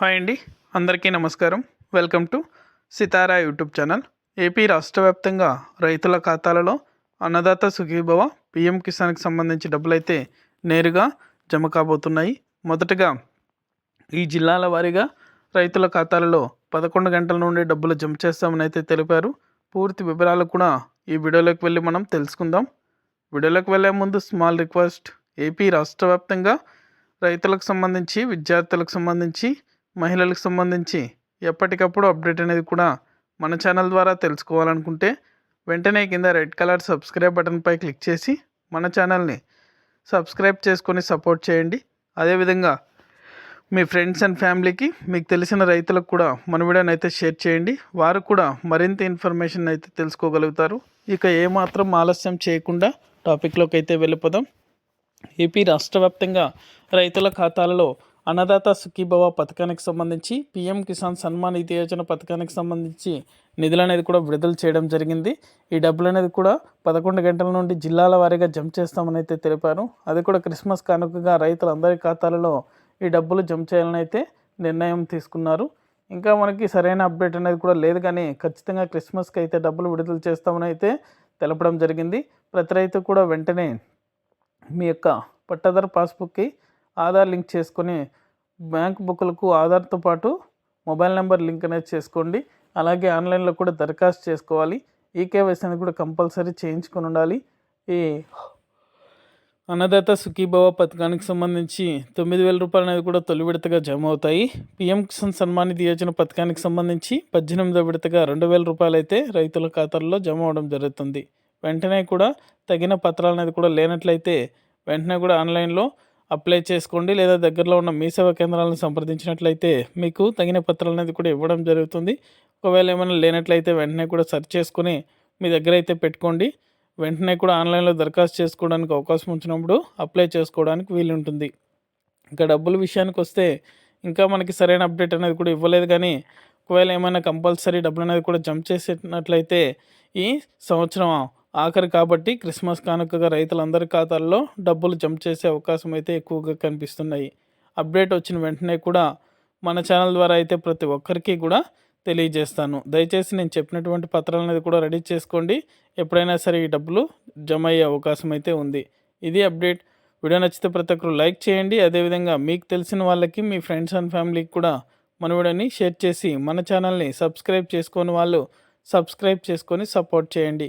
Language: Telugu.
హాయ్ అండి. అందరికీ నమస్కారం. Welcome to Sitara YouTube channel. AP రాష్ట్ర వ్యాప్తంగా రైతుల ఖాతాలలో అన్నదాత సుఖీభవ పిఎం కిసాన్కి సంబంధించి డబ్బులైతే నేరుగా జమ కాబోతున్నాయి. మొదటగా ఈ జిల్లాల వారీగా రైతుల ఖాతాలలో పదకొండు గంటల నుండి డబ్బులు జమ చేస్తామని అయితే తెలిపారు. పూర్తి వివరాలు కూడా ఈ వీడియోలోకి వెళ్ళి మనం తెలుసుకుందాం. వీడియోలోకి వెళ్ళే ముందు స్మాల్ రిక్వెస్ట్. ఏపీ రాష్ట్ర వ్యాప్తంగా రైతులకు సంబంధించి విద్యార్థులకు సంబంధించి మహిళలకు సంబంధించి ఎప్పటికప్పుడు అప్డేట్ అనేది కూడా మన ఛానల్ ద్వారా తెలుసుకోవాలనుకుంటే వెంటనే కింద రెడ్ కలర్ సబ్స్క్రైబ్ బటన్పై క్లిక్ చేసి మన ఛానల్ని సబ్స్క్రైబ్ చేసుకొని సపోర్ట్ చేయండి. అదేవిధంగా మీ ఫ్రెండ్స్ అండ్ ఫ్యామిలీకి మీకు తెలిసిన రైతులకు కూడా మన వీడియోని అయితే షేర్ చేయండి. వారు కూడా మరింత ఇన్ఫర్మేషన్ అయితే తెలుసుకోగలుగుతారు. ఇక ఏమాత్రం ఆలస్యం చేయకుండా టాపిక్లోకి అయితే వెళ్ళిపోదాం. ఏపీ రాష్ట్ర వ్యాప్తంగా రైతుల ఖాతాలలో అన్నదాత సుఖీభవ పథకానికి సంబంధించి పీఎం కిసాన్ సన్మాన్ నిధి యోజన పథకానికి సంబంధించి నిధులు అనేది కూడా విడుదల చేయడం జరిగింది. ఈ డబ్బులు అనేది కూడా పదకొండు గంటల నుండి జిల్లాల వారీగా జమ చేస్తామని అయితే తెలిపారు. అది కూడా క్రిస్మస్ కానుకగా రైతులందరి ఖాతాలలో ఈ డబ్బులు జమ చేయాలని అయితే నిర్ణయం తీసుకున్నారు. ఇంకా మనకి సరైన అప్డేట్ అనేది కూడా లేదు కానీ ఖచ్చితంగా క్రిస్మస్కి అయితే డబ్బులు విడుదల చేస్తామని అయితే తెలపడం జరిగింది. ప్రతి రైతు కూడా వెంటనే మీ యొక్క పట్టాదారు పాస్బుక్కి ఆధార్ లింక్ చేసుకొని బ్యాంక్ బుక్లకు ఆధార్తో పాటు మొబైల్ నెంబర్ లింక్ అనేది చేసుకోండి. అలాగే ఆన్లైన్లో కూడా దరఖాస్తు చేసుకోవాలి. ఈకేవైసీ అనేది కూడా కంపల్సరీ చేయించుకొని ఉండాలి. ఈ అన్నదాత సుఖీభవ పథకానికి సంబంధించి తొమ్మిది వేల రూపాయలు అనేది కూడా తొలి విడతగా జమ అవుతాయి. పిఎం కిసాన్ సన్మాన్ నిధి యోజన పథకానికి సంబంధించి పద్దెనిమిదో విడతగా రెండు వేల రూపాయలు అయితే రైతుల ఖాతాల్లో జమ అవడం జరుగుతుంది. వెంటనే కూడా తగిన పత్రాలు అనేది కూడా లేనట్లయితే వెంటనే కూడా ఆన్లైన్లో అప్లై చేసుకోండి లేదా దగ్గరలో ఉన్న మీ సేవా కేంద్రాలను సంప్రదించినట్లయితే మీకు తగిన పత్రాలు అనేది కూడా ఇవ్వడం జరుగుతుంది. ఒకవేళ ఏమైనా లేనట్లయితే వెంటనే కూడా సెర్చ్ చేసుకుని మీ దగ్గర అయితే పెట్టుకోండి. వెంటనే కూడా ఆన్లైన్లో దరఖాస్తు చేసుకోవడానికి అవకాశం ఉంచినప్పుడు అప్లై చేసుకోవడానికి వీలు ఉంటుంది. ఇంకా డబ్బుల విషయానికి వస్తే ఇంకా మనకి సరైన అప్డేట్ అనేది కూడా ఇవ్వలేదు కానీ ఒకవేళ ఏమైనా కంపల్సరీ డబ్బులు అనేది కూడా జంప్ చేసినట్లయితే ఈ సంవత్సరం ఆఖరి కాబట్టి క్రిస్మస్ కానుకగా రైతులందరి ఖాతాల్లో డబ్బులు జమ చేసే అవకాశం అయితే ఎక్కువగా కనిపిస్తున్నాయి. అప్డేట్ వచ్చిన వెంటనే కూడా మన ఛానల్ ద్వారా అయితే ప్రతి ఒక్కరికి కూడా తెలియజేస్తాను. దయచేసి నేను చెప్పినటువంటి పత్రాలు అనేది కూడా రెడీ చేసుకోండి. ఎప్పుడైనా సరే ఈ డబ్బులు జమ అయ్యే అవకాశం అయితే ఉంది. ఇది అప్డేట్. వీడియో నచ్చితే ప్రతి ఒక్కరు లైక్ చేయండి. అదేవిధంగా మీకు తెలిసిన వాళ్ళకి మీ ఫ్రెండ్స్ అండ్ ఫ్యామిలీకి కూడా మన వీడియోని షేర్ చేసి మన ఛానల్ని సబ్స్క్రైబ్ చేసుకొని వాళ్ళు సబ్స్క్రైబ్ చేసుకొని సపోర్ట్ చేయండి.